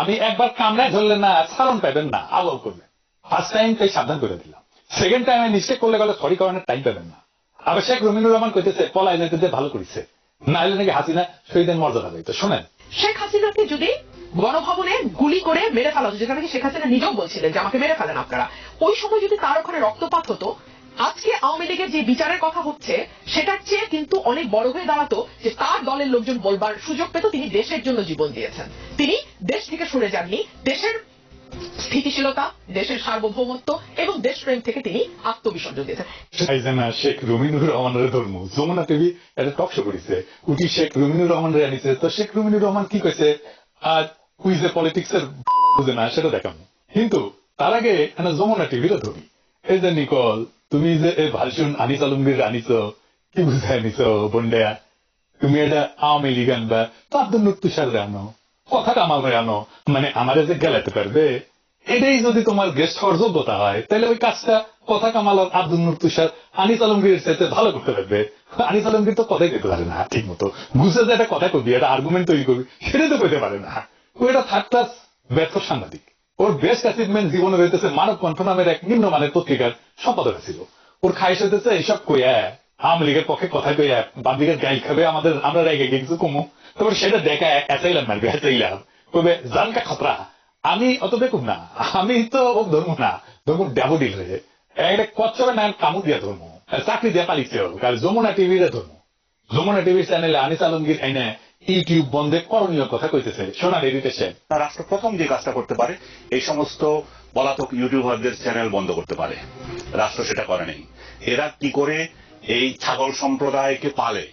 আমি একবার কামড়ায় ধরলেন না সারণ পাবেন না আবল করবেন ফার্স্ট টাইম তাই সাবধান করে দিলাম। সেকেন্ড টাইমে মিস্টেক করলে গেলে সরি করানোর টাইম পাবেন না। আবার শেখ রমিনুর রহমান কইতেছে, পলাই যেতে ভালো করেছে। না হলে নাকি হাসিনা শহীদের মর্যাদা দিত শোনেন। শেখ হাসিনাকে যদি গণভবনে গুলি করে মেরে ফেলা হতো, যেখানে শেখ হাসিনা নিজেও বলছিলেন যে আমাকে মেরে ফেলেন আপনারা, ওই সময় যদি তার ওখানে রক্তপাত হতো আজকে আওয়ামী লীগের যে বিচারের কথা হচ্ছে, সেটার চেয়ে কিন্তু অনেক বড় হয়ে দাঁড়াতো যে তার দলের লোকজন বলবার সুযোগ পেত তিনি দেশের জন্য জীবন দিয়েছেন। তিনি দেশ থেকে সরে যাননি, দেশের স্থিতিশীলতা, দেশের সার্বভৌমত্ব এবং দেশপ্রেম থেকে তিনি আত্মবিসর্জন দিয়েছেন। শেখ রমিনুর রহমানের ধর্ম, যমুনা টিভি একটা টক শো করেছে। উঠি শেখ রমিনুর রহমান রে আনিছে, তো শেখ রমিনুর রহমান কি কইছে? আর কুইজে পলিটিক্স এর বুঝে না, সেটা দেখাম কিন্তু তার আগে যমুনা টিভির ধরি এই যে নিকল তুমি যে এই ভাষণ আনিস আলমগীর আনিছ, কি বুঝে আনিছ বন্ডা তুমি এটা আওয়ামী লীগ আনবা তো আব্দুল তুষার আনো, কথা কামাল রে আনো মানে আমারে যে গেলাতে পারবে এটাই যদি তোমার গেস্ট হওয়ার যোগ্যতা হয় তাহলে ওই কাজটা কথা কামাল আব্দুল নুর তুষার আনিস আলমগীর সাথে ভালো করতে পারবে। আনিস আলমগীর তো কথাই দিতে পারে না, ঠিক মতো। গুছে যে একটা কথা কবি একটা আর্গুমেন্ট তৈরি করবি সেটা তো কইতে পারে না। ও এটা থার্ড ক্লাস ব্যর্থ সাংবাদিক। ওর বেস্ট অ্যাচিভমেন্ট জীবনে রয়েছে মানব কণ্ঠ নামের এক নিম্নমানের পত্রিকার সম্পাদক ছিল। ওর খাইশ হইতেছে এইসব কইয়া আওয়ামী লীগের পক্ষে কথা কইয়া বাদিকের গাই খাবে, আমাদের, আমরা রেগে গিয়ে কিছু কমু। তারপর সেটা দেখা এসাইলাম মারবে এসাইলাম কবে জানকা খতরা, আমি অত দেখুন না, আমি তো ও ধর্ম না, ধর্ম ড্যাবোডিল রে একটা কচ্ছপের নাম কামু দিয়া ধর্ম, চাকরি দিয়া পালিছে যমুনা টিভির ধর্ম। যমুনা টিভির চ্যানেলে আনিস আলমগীর আইনে ইউটিউব বন্ধে করণীয় কথা কইতেছে সোনা। তার রাষ্ট্র প্রথম যে কাজটা করতে পারে, এই সমস্ত পলাতক ইউটিউবারদের চ্যানেল বন্ধ করতে পারে। রাষ্ট্র সেটা করে নেই। এরা কি করে এই ছাগল সম্প্রদায়কে পালে,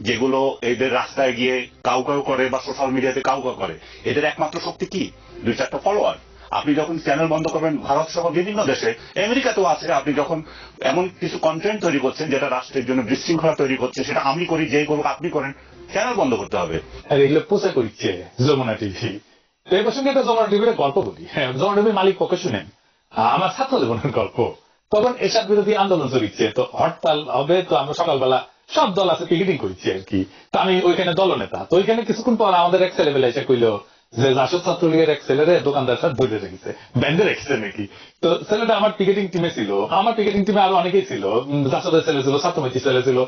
যেগুলো এদের রাস্তায় গিয়ে কাউ কাউ করে বা সোশ্যাল মিডিয়াতে কাউ কাউ করে? এদের একমাত্র শক্তি কি? দুই চারটা ফলোয়ার আপনি যখন চ্যানেল বন্ধ করবেন, ভারত সহ বিভিন্ন দেশে আমেরিকাতেও আছে, আপনি যখন এমন কিছু কন্টেন্ট তৈরি করছেন যেটা রাষ্ট্রের জন্য বিশৃঙ্খলা তৈরি করছে, সেটা আমি করি, যেই করুক আপনি করেন চ্যানেল বন্ধ করতে হবে। আর, এগুলো পোষা করছে যমুনা টিভি। এই প্রসঙ্গে একটা যমুনা টিভির গল্প বলি। হ্যাঁ যমুনা টিভির মালিক পক্ষে শুনেন। আমার ছাত্র জীবনের গল্প। তখন এসব বিরোধী আন্দোলন চলিচ্ছে, তো হরতাল হবে, তো আমরা সকালবেলা সব দল আছে পিকেটিং করছি আর কি। তো আমি ওইখানে দলনেতা, তো ওইখানে কিছুক্ষণ পর আমাদের এক ছেলেবেলা এসে কইলো যে এক ছেলেরে দোকানদার রেখেছে। ব্যান্ডে রেখেছে নাকি? তো ছেলেটা আমার পিকেটিং টিমে ছিল। আমার পিকেটিং টিমে আরও অনেকেই ছিল। ছেলে ছিল ছেলে ছিল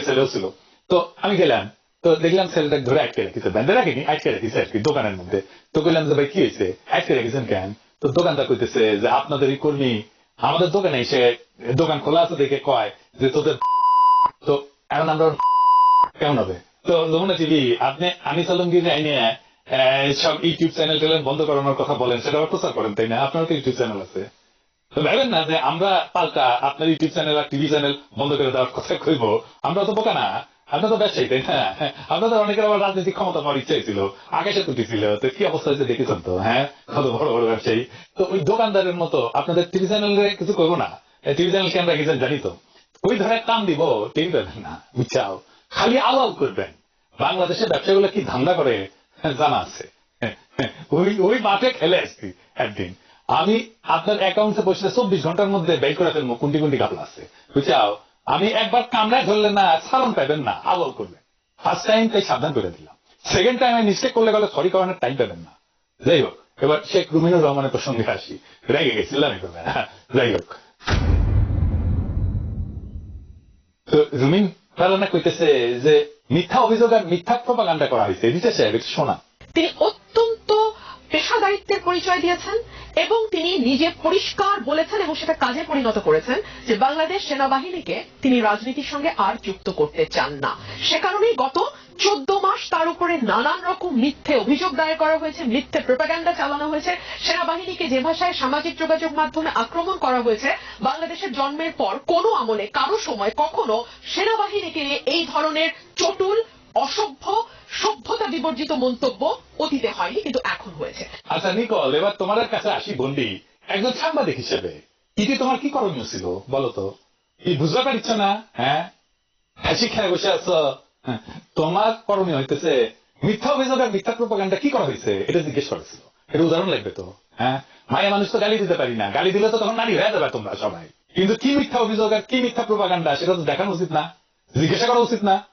ছেলেও ছিল। তো আমি গেলাম। তো দেখলাম ছেলেটা ধরে আটকে রেখেছে। ব্যান্ডে আটকে রেখেছে আর কি দোকানের মধ্যে। তো কইলাম যে ভাই, কি হয়েছে? আটকে রেখেছেন কেন? তো দোকানদার কইতেছে যে আপনাদের কর্মী, আমাদের দোকানে এসে দোকান খোলা আছে দেখে কয় যে তোদের তো এখন আমরা কেমন হবে? তো টিভি, আপনি আমি আলমগীর আইনে সব ইউটিউব চ্যানেল ট্যানেল বন্ধ করানোর কথা বলেন, সেটা প্রচার করেন, তাই না? আপনারও তো ইউটিউব চ্যানেল আছে। তো ভাবেন না যে আমরা পাল্টা আপনার ইউটিউব চ্যানেল আর টিভি চ্যানেল বন্ধ করে দেওয়ার কথা কইব, আমরা তো বোকা না। আমরা তো ব্যবসায়ী, তাই না? আপনাদের অনেকের আবার রাজনৈতিক ক্ষমতা পাওয়ার ইচ্ছাই ছিল আকাশে তুটিছিল তো কি অবস্থা হয়েছে দেখেছেন তো হ্যাঁ? কত বড় বড় ব্যবসায়ী। তো ওই দোকানদারের মতো আপনাদের টিভি চ্যানেলে কিছু করব না। টিভি চ্যানেল কেন রেখেছেন জানি তো। ওই ধরে কাম দিব টিভি পাবেন না, বুঝছাও। খালি আওয়াল করবেন। বাংলাদেশের ব্যবসাগুলো কি ধান্দা করে? জানা আছে। ওই ওই মাঠে খেলে আসছি একদিন। আমি আপনার অ্যাকাউন্টে বসে চব্বিশ ঘণ্টার মধ্যে বের করে ফেলব কোনটি কোনটি গাপলা আছে। বুঝছাও? আমি একবার কামড়ায় ধরলেন না সারণ পাবেন না আওয়াল করবেন ফার্স্ট টাইম তাই সাবধান করে দিলাম। সেকেন্ড টাইম আমি মিস্টেক করলে গেলে সরি করানোর টাইম পাবেন না। যাই হোক, এবার শেখ রুমিনুর রহমানের প্রসঙ্গে আসি। রেগে গেছিলাম যাই হোক। রুমিন ফারানা কইতেছে যে মিথ্যা অভিযোগ আর মিথ্যা প্রপাগান্ডা করা হয়েছে। দিতে সাহেব একটু শোনা। তিনি অত্যন্ত পেশাদারিত্বের পরিচয় দিয়েছেন এবং তিনি নিজে পরিষ্কার বলেছেন এবং সেটা কাজে পরিণত করেছেন যে বাংলাদেশ সেনাবাহিনীকে তিনি রাজনীতির সঙ্গে আর যুক্ত করতে চান না। সে কারণেই গত চোদ্দ মাস তার উপরে নানান রকম মিথ্যে অভিযোগ দায়ের করা হয়েছে, মিথ্যে প্রোপাগান্ডা চালানো হয়েছে। সেনাবাহিনীকে যে ভাষায় সামাজিক যোগাযোগ মাধ্যমে আক্রমণ করা হয়েছে, বাংলাদেশের জন্মের পর কোনো আমলে, কারও সময় কখনো সেনাবাহিনীকে এই ধরনের চটুল, অসভ্য, সভ্যতা বিবর্জিত মন্তব্য অতীতে হয়নি, কিন্তু এখন হয়েছে। আচ্ছা নিকল, এবার তোমার কাছে আসি বন্ডি। একজন সাংবাদিক হিসেবে ইতি তোমার কি করণীয় ছিল বলো তো? বুঝতে পারছ না? হ্যাঁ? হাসি খেয়ে বসে আছো? তোমার করণীয় হইতেছে মিথ্যা অভিযোগ আর মিথ্যা প্রপাগান্ডা কি করা হয়েছে? এটা জিজ্ঞেস করেছিল এটা উদাহরণ লাগবে তো। হ্যাঁ মায়া মানুষ তো গালি দিতে পারি না। গালি দিলে তো তখন নারী হয়ে যাবে তোমরা সবাই। কিন্তু কি মিথ্যা অভিযোগ আর কি মিথ্যা প্রপাগান্ডা সেটা তো দেখানো উচিত না। জিজ্ঞাসা করা উচিত না।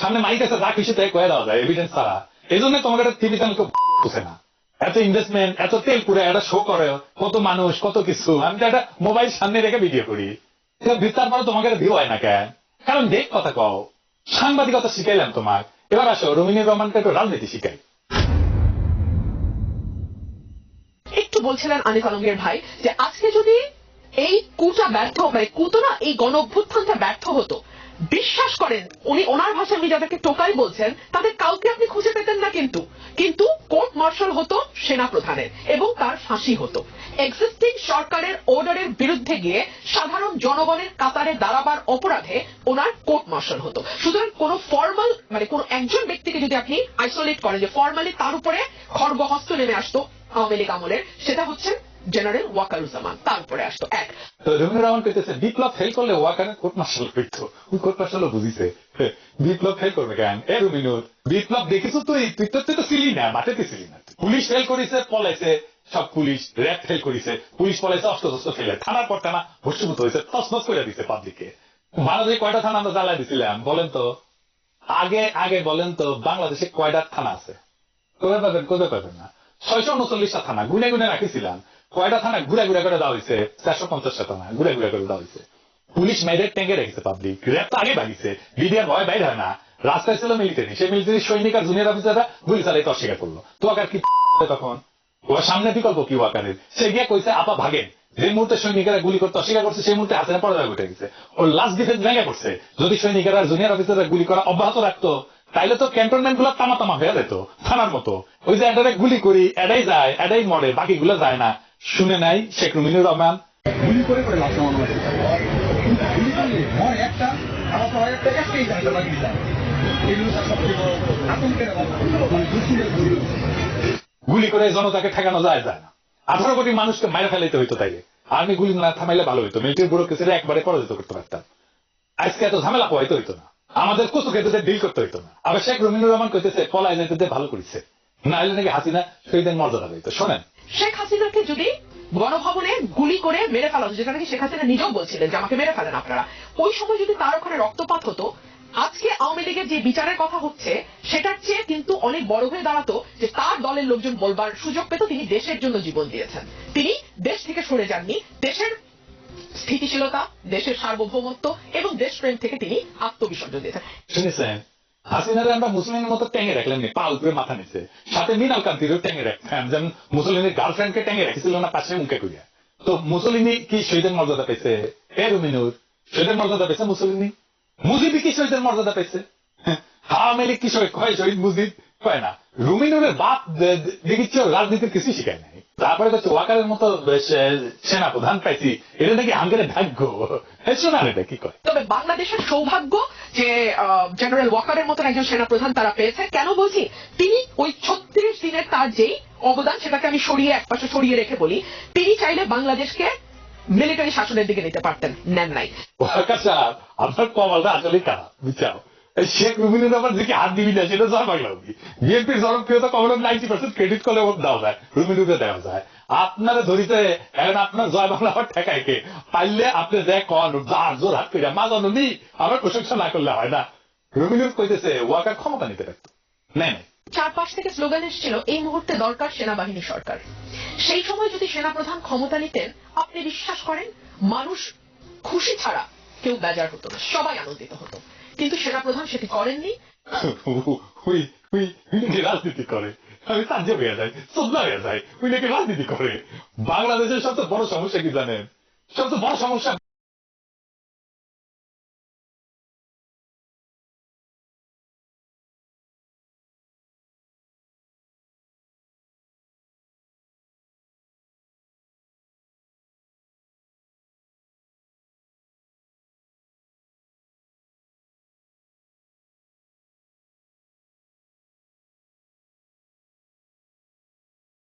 সামনে মাইক আছে তাই কয়ে দেওয়া যায় এভিডেন্স ছাড়া। এই জন্য তোমাকে একটা বুঝে না। এত ইনভেস্টমেন্ট এত তেল পুরে একটা শো করে, কত মানুষ, কত কিছু। আমি তো একটা মোবাইল সামনে রেখে ভিডিও করি। বিস্তার পরে তোমাকে ভিউ হয় না কেন? কারণ দেখ কথা কও। সাংবাদিকতা শিখাইলাম তোমার। এবার আসো রুমিনী রহমানকে একটু রাজনীতি শিখাই। একটু বলছিলেন আনিস আলমগীর ভাই যে আজকে যদি এই কুটা ব্যর্থ মানে না এই গণ ব্যর্থ হতো বিশ্বাস করেন, উনি ওনার ভাষায় উনি যাদেরকে টোকাই বলছেন, তাদের কাউকে আপনি খুঁজে পেতেন না কিন্তু। কিন্তু কোর্ট মার্শাল হতো সেনা প্রধানের এবং তার ফাঁসি হতো। এক্সিস্টিং সরকারের অর্ডারের বিরুদ্ধে গিয়ে সাধারণ জনগণের কাতারে দাঁড়াবার অপরাধে ওনার কোর্ট মার্শাল হতো। সুতরাং কোন ফর্মাল মানে কোন একজন ব্যক্তিকে যদি আপনি আইসোলেট করেন, যে ফর্মালি তার উপরে খড়গহস্ত নেমে আসতো আওয়ামী লীগ আমলের, সেটা হচ্ছে জেনারেল ওয়াকারুজ্জামান তার উপরে আসতো এক। রবীন্দ্র রহমান কইতেছে, বিপ্লব ফেল করলে ওয়াকারের কোর্ট মার্শাল করতো। ওই কোর্ট মার্শাল বুঝিছে। বিপ্লব ফেল করবে কেন? এ রবীন্দ্র বিপ্লব দেখেছ তুই? তুই তো তুই তো ছিলি না মাঠেতে ছিলি না। পুলিশ ফেল করেছে, পলাইছে, সব পুলিশ, র্যাব ফেল করেছে। পুলিশ পলাইছে অস্ত্র শস্ত্র ফেলে থানার পর থানা ভস্মীভূত হয়েছে তসমস করে দিছে পাবলিককে ভারতে কয়টা থানা আমরা জ্বালাই দিছিলাম? বলেন তো। আগে আগে বলেন তো, বাংলাদেশে কয়টা থানা আছে? কবে পাবেন কবে পাবেন না? ছয়শো উনচল্লিশটা থানা, গুনে গুনে রাখিছিলাম। কয়টা থানা ঘুরে ঘুরে করে দেওয়া হয়েছে চারশো পঞ্চাশটা থানা ঘুরে ঘুরে করে দেওয়া হয়েছে পুলিশ মেয়েদের ট্যাঙ্কে রেখেছে পাবলিক র্যাব তো আগে বাগিছে বিডিআর ভয় বাইরে হয় না। রাস্তায় ছিল মিলিটারি সেই মিলিটারি সৈনিক আর জুনিয়র অফিসাররা গুলি চালাইতে অস্বীকার করল। তো আকার কি তখন? ওর সামনে বিকল্প কি ওয়াকারের সে গিয়ে কইছে, আপা, ভাগেন। যে মুহূর্তে সৈনিকেরা গুলি করতে অস্বীকার করছে, সেই মুহূর্তে হাতে পড়া উঠে গেছে। ওর লাস্ট ডিফেন্স ভেঙে করছে যদি সৈনিকেরা জুনিয়র অফিসাররা গুলি করা অব্যাহত রাখতো, তাইলে তো ক্যান্টনমেন্টগুলো তামা তামা হয়ে যেত, থানার মতো। ওই যে এটারে গুলি করি এটাই যায় এটাই মরে, বাকিগুলো যায় না। শুনে নাই শেখ রুমিনুর রহমান। গুলি করে। মানে গুলি করে জনতাকে ঠেকানো যায় যায় না। আঠারো কোটি মানুষকে মাইরে ফেলাইতে হইতো তাইলে। আর্মি গুলি না থামাইলে ভালো হইতো। মিলিটারি ব্যুরো কেসে একবারে পরাজিত করতে পারতাম আজকে এত ঝামেলা পোয়াইতে হইতো না। আমাদের কচু খেতে ডিল করতে হইতো না। আবার শেখ রমিনুর রহমান কইতেছে পলাই যাইতে ভালো করেছে। না হলে নাকি হাসিনা শহীদের মর্যাদা পেত শোনেন শেখ হাসিনাকে যদি গণভবনে গুলি করে মেরে ফেলা হতো যেটা নাকি শেখ হাসিনা নিজেও বলছিলেন যে আমাকে মেরে ফেলেন আপনারা, ওই সময় যদি তার ওখানে রক্তপাত হতো, আজকে আওয়ামী লীগের যে বিচারের কথা হচ্ছে, সেটার চেয়ে কিন্তু অনেক বড় হয়ে দাঁড়াতো যে তার দলের লোকজন বলবার সুযোগ পেত তিনি দেশের জন্য জীবন দিয়েছেন। তিনি দেশ থেকে সরে যাননি, দেশের স্থিতিশীলতা, দেশের সার্বভৌমত্ব এবং দেশপ্রেম থেকে তিনি আত্মবিসর্জন দিয়েছেন। হাসিনারে আমরা মুসলিমের মতো টেঙে রাখলাম নি, পা উপরে মাথা নিচে। সাথে মিনাল কান্তিরও টেঙে রাখতাম যেমন মুসলিমের গার্লফ্রেন্ডকে টেঙে রেখেছিল না পাশে মুখে করিয়া তো মুসলিমি কি শহীদের মর্যাদা পেয়েছে? এ রুমিনুর শহীদের মর্যাদা পেয়েছে মুসলিমি মুজিবি কি শহীদের মর্যাদা পেয়েছে? আওয়ামী লীগ কি শহীদ কয় শহীদ মুজিব? কয় না। রুমিনুরের বাপ দে- দে- রাজনীতির কিছু শিখায় নাই। তারপরে হচ্ছে ওয়াকারের মতো সেনা প্রধান পাইছি। এটা নাকি হাঙ্গের ভাগ্য। হ্যাঁ শোনা এটা কি কয়। তবে বাংলাদেশের সৌভাগ্য যে জেনারেল ওয়াকারের মতন একজন সেনাপ্রধান তারা পেয়েছে। কেন বলছি? তিনি ওই ছত্রিশ দিনের তার যেই অবদান সেটাকে আমি সরিয়ে একপাশে সরিয়ে রেখে বলি তিনি চাইলে বাংলাদেশকে মিলিটারি শাসনের দিকে নিতে পারতেন নেন নাই। ওয়াকার সাহেব আপনার কমালটা আসলে বুঝছাও এই শেখ রুমিনুর রহমান দিকে হাত দিবি না, সেটা জয় বাংলা বিএনপির জনপ্রিয়তা কমলের নাইনটি পার্সেন্ট ক্রেডিট করলে দেওয়া যায় রুমিনুরে দেওয়া যায়। আপনারা ধরিতে এখন আপনার জয় বাংলা আবার ঠেকায় কে? পাইলে আপনি দেখ কন, যার জোর হাত পেয়ে মা জননী আমার প্রশংসা না করলে হয় না। রুমিনুর কইতেছে, ওয়াকার ক্ষমতা নিতে পারতো নেই নেই। চারপাশ থেকে স্লোগান এসেছিল, এই মুহূর্তে দরকার সেনাবাহিনী সরকার। সেই সময় যদি সেনাপ্রধান ক্ষমতা নিতেন, আপনি বিশ্বাস করেন, মানুষ খুশি ছাড়া কেউ বেজার হতো না, সবাই আনন্দিত হতো। কিন্তু সেনাপ্রধান সেটি করেননি। রাজনীতি করে। আমি সাহায্য হয়ে যাই শ্রদ্ধা হয়ে যাই উনি নাকি রাজনীতি করে। বাংলাদেশের সবচেয়ে বড় সমস্যা কি জানেন? সবচেয়ে বড় সমস্যা